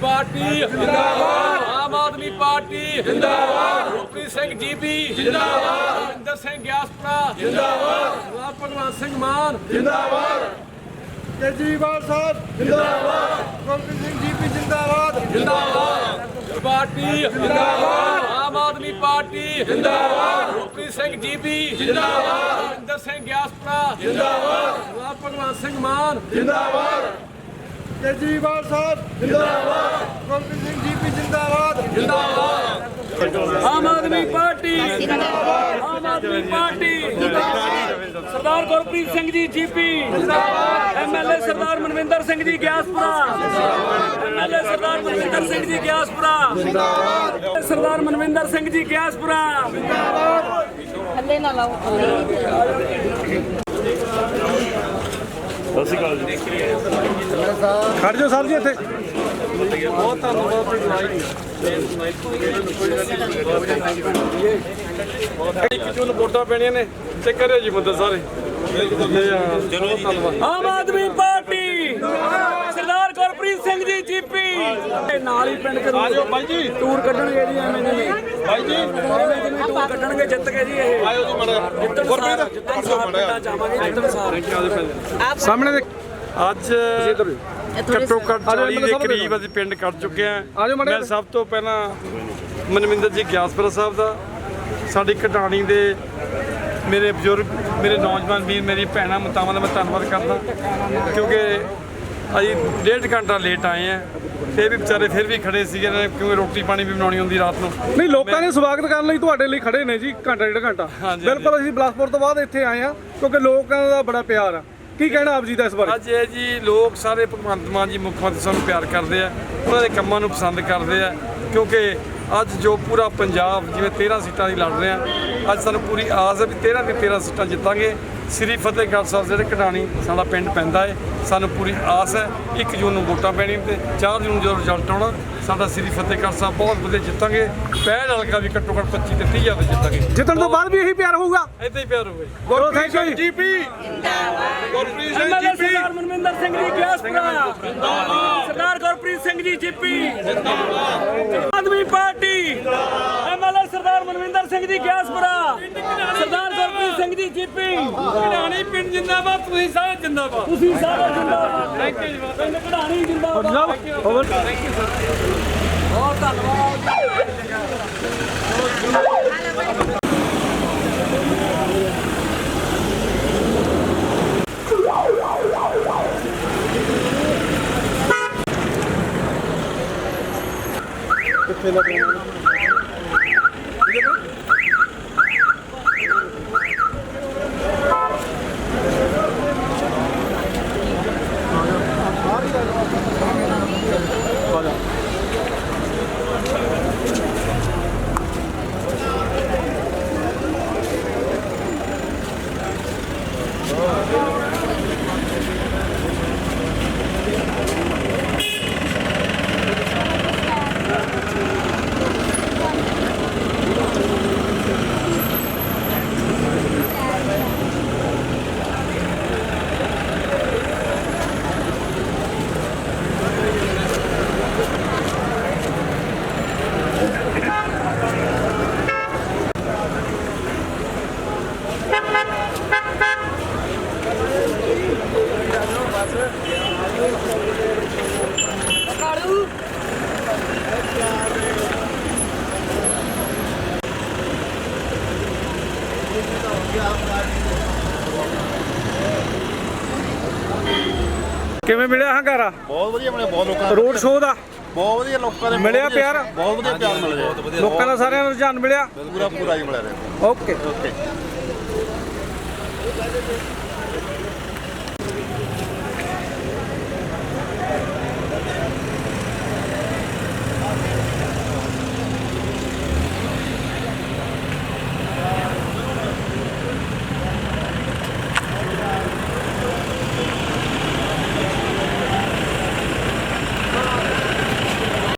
Party ਜਿੰਦਾਬਾਦ। Aam Aadmi party ਜਿੰਦਾਬਾਦ। ਰੂਪੀ Singh GP ਜਿੰਦਾਬਾਦ। ਰਵਿੰਦਰ ਸਿੰਘ ਗਿਆਸਪੁਰਾ ਜਿੰਦਾਬਾਦ। ਸਰਦਾਰ ਭਗਵੰਤ ਸਿੰਘ ਮਾਨ ਕੇਜਰੀਵਾਲ ਸਾਹਿਬ ਜਿੰਦਾਬਾਦ। ਗੁਰਪ੍ਰੀਤ ਸਿੰਘ ਜੀਪੀ ਜਿੰਦਾਬਾਦ। ਜਿੰਦਾਬਾਦ। ਪਾਰਟੀ ਜਿੰਦਾਬਾਦ। ਆਮ ਆਦਮੀ ਪਾਰਟੀ ਜਿੰਦਾਬਾਦ। ਰੂਪੀ ਸਿੰਘ ਜੀਪੀ ਜਿੰਦਾਬਾਦ। ਰਵਿੰਦਰ ਸਿੰਘ ਗਿਆਸਪੁਰਾ ਜਿੰਦਾਬਾਦ। ਸਰਦਾਰ ਭਗਵੰਤ ਸਿੰਘ ਮਾਨ ਕੇਜਰੀਵਾਲ ਸਾਹਿਬ ਜਿੰਦਾਬਾਦ। ਗੁਰਪ੍ਰੀਤ ਸਿੰਘ ਜੀਪੀ ਜਿੰਦਾਬਾਦ। ਆਮ ਆਦਮੀ ਪਾਰਟੀ। ਜਿੰਦਾਬਾਦ ਆਮ ਆਦਮੀ ਪਾਰਟੀ। ਜਿੰਦਾਬਾਦ। ਸਰਦਾਰ ਗੁਰਪ੍ਰੀਤ ਸਿੰਘ ਜੀ ਜੀਪੀ। ਜਿੰਦਾਬਾਦ। ਐਮਐਲਏ ਸਰਦਾਰ ਮਨਵਿੰਦਰ ਸਿੰਘ ਜੀ ਗਿਆਸਪੁਰਾ। ਐਮਐਲਏ ਸਰਦਾਰ ਮਨਵਿੰਦਰ ਸਿੰਘ ਜੀ ਗਿਆਸਪੁਰਾ। ਜਿੰਦਾਬਾਦ। ਸਰਦਾਰ ਮਨਵਿੰਦਰ ਸਿੰਘ ਜੀ ਗਿਆਸਪੁਰਾ। ਥੱਲੇ ਨਾ ਲਾਓ। ਖੜ ਜਾਓ ਸਾਹਿਬ ਜੀ ਇੱਥੇ। ਕਿਚੋਂ ਵੋਟਾਂ ਪੈਣੀਆਂ ਨੇ ਤੇ ਕਰਿਓ ਜੀ ਮਦਦ ਸਾਰੇ। ਜੀ। ਧੰਨਵਾਦ। ਆਮ ਆਦਮੀ ਪਾਰਟੀ ਜੀਪੀ ਇਹ ਨਾਲ ਹੀ ਪਿੰਡ ਕੇ ਆ ਜਾਓ ਬਾਈ ਜੀ। ਟੂਰ ਕੱਢਣਗੇ ਜੀ ਐਵੇਂ ਜਿਵੇਂ। ਬਾਈ ਜੀ। ਐਵੇਂ ਜਿਵੇਂ ਟੂਰ ਕੱਢਣਗੇ ਜਿੱਤ ਕੇ ਜੀ ਇਹ। ਆਇਓ ਜੀ ਮੜਾ ਜਿੱਤਣ ਸਾਰ ਜਿੱਤਣ ਸਾਰ ਪਿੰਡਾਂ ਜਾਵਾਂਗੇ ਜਿੱਤਣ ਸਾਰ। ਸਾਹਮਣੇ ਦੇ ਅੱਜ ਘੱਟੋ ਘੱਟ 40 ਦੇ ਕਰੀਬ ਅਸੀਂ ਪਿੰਡ ਕੱਢ ਚੁੱਕੇ ਹਾਂ। ਮੈਂ ਸਭ ਤੋਂ ਪਹਿਲਾਂ ਮਨਵਿੰਦਰ ਜੀ ਗਿਆਸਪੁਰਾ ਸਾਹਿਬ ਦਾ। ਸਾਡੀ ਕਟਾਣੀ ਦੇ ਮੇਰੇ ਬਜ਼ੁਰਗ ਮੇਰੇ ਨੌਜਵਾਨ ਵੀਰ ਮੇਰੀ ਭੈਣਾਂ ਮਤਾਵਾਂ ਦਾ ਮੈਂ ਧੰਨਵਾਦ ਕਰਦਾ। ਕਿਉਂਕਿ ਅਸੀਂ ਡੇਢ ਘੰਟਾ ਲੇਟ ਆਏ ਆ ਇਹ ਵੀ ਵਿਚਾਰੇ ਫਿਰ ਵੀ ਖੜੇ ਸੀਗੇ ਇਹਨਾਂ ਨੇ ਕਿਉਂਕਿ ਰੋਟੀ ਪਾਣੀ ਵੀ ਬਣਾਉਣੀ ਹੁੰਦੀ ਰਾਤ ਨੂੰ। ਨਹੀਂ ਲੋਕਾਂ ਨੇ ਸਵਾਗਤ ਕਰਨ ਲਈ ਤੁਹਾਡੇ ਲਈ ਖੜੇ ਨੇ ਜੀ ਘੰਟਾ ਡੇਢ ਘੰਟਾ। ਹਾਂਜੀ, ਬਿਲਕੁਲ ਅਸੀਂ ਬਲਾਸਪੁਰ ਤੋਂ ਬਾਅਦ ਇੱਥੇ ਆਏ ਆ ਕਿਉਂਕਿ ਲੋਕਾਂ ਦਾ ਬੜਾ ਪਿਆਰ ਆ। ਕੀ ਕਹਿਣਾ ਆਪ ਜੀ ਦਾ ਇਸ ਬਾਰੇ? ਅੱਜ ਇਹ ਜੀ ਲੋਕ ਸਾਰੇ ਭਗਵੰਤ ਮਾਨ ਜੀ ਮੁੱਖ ਮੰਤਰੀ ਸਾਨੂੰ ਪਿਆਰ ਕਰਦੇ ਆ ਉਹਨਾਂ ਦੇ ਕੰਮਾਂ ਨੂੰ ਪਸੰਦ ਕਰਦੇ ਆ ਕਿਉਂਕਿ ਅੱਜ ਜੋ ਪੂਰਾ ਪੰਜਾਬ ਜਿਵੇਂ 13 ਸੀਟਾਂ ਦੀ ਲੜ ਰਿਹਾ ਅੱਜ ਸਾਨੂੰ ਪੂਰੀ ਆਸ ਹੈ ਵੀ 13 ਦੀ 13 ਸੀਟਾਂ ਜਿੱਤਾਂਗੇ ਸ੍ਰੀ ਫਤਿਹਗੜ੍ਹ ਸਾਹਿਬ ਜਿਹੜੇ ਕਢਾਣੀ ਸਾਡਾ ਪਿੰਡ ਪੈਂਦਾ ਹੈ ਸਾਨੂੰ ਪੂਰੀ ਆਸ ਹੈ 1 ਜੂਨ ਨੂੰ ਵੋਟਾਂ ਪੈਣੀਆਂ ਤੇ 4 ਜੂਨ ਨੂੰ ਜਦੋਂ ਰਿਜ਼ਲਟ ਆਉਣਾ ਸਾਡਾ ਸ੍ਰੀ ਫਤਿਹਗੜ੍ਹ ਸਾਹਿਬ ਬਹੁਤ ਵਧੀਆ ਜਿੱਤਾਂਗੇ ਪਹਿਲ ਹਲਕਾ ਵੀ ਘੱਟੋ ਘੱਟ 25 ਤੇ 30 ਹਜ਼ਾਰ ਜਿੱਤਾਂਗੇ ਜਿੱਤਣ ਤੋਂ ਬਾਅਦ ਵੀ ਇਹੀ ਪਿਆਰ ਹੋਊਗਾ ਏਦਾਂ ਹੀ ਪਿਆਰ ਹੋਵੇ ਚਲੋ ਥੈਂਕ ਯੂ ਜੀ GP Gurpreet Singh GP Sardar Manvinder Singh ji Gyaspura Sardar Gurpreet Singh ji GP MLA Manvinder Singh ji Gyaspura Sardar Gurpreet Singh ji GP. Kadhani ਪਿੰਡ ਜਿੰਦਾਬਾਦ ਤੁਸੀਂ ਸਾਰੇ ਜਿੰਦਾਬਾਦ। ਤੁਸੀਂ ਸਾਰੇ ਜਿੰਦਾਬਾਦ। ਥੈਂਕ ਯੂ ਜੀ ਪਿੰਡ ਕਢਾਣੀ ਜਿੰਦਾਬਾਦ। ਬਹੁਤ ਧੰਨਵਾਦ। ਕਿਵੇਂ ਮਿਲਿਆ ਹੰਗਾਰਾ? ਬਹੁਤ ਵਧੀਆ ਮਿਲਿਆ ਬਹੁਤ ਲੋਕਾਂ ਦਾ ਰੋਡ ਸ਼ੋਅ ਦਾ? ਬਹੁਤ ਵਧੀਆ ਲੋਕਾਂ ਦੇ ਮਿਲਿਆ ਬਹੁਤ ਵਧੀਆ- ਪਿਆਰ? ਬਹੁਤ ਵਧੀਆ ਪਿਆਰ ਮਿਲ ਰਿਹਾ। ਲੋਕਾਂ ਦਾ ਸਾਰਿਆਂ ਨੂੰ ਰੁਝਾਨ ਮਿਲਿਆ? ਪੂਰਾ ਪੂਰਾ ਹੀ ਮਿਲਿਆ ਰਿਹਾ। Okay okay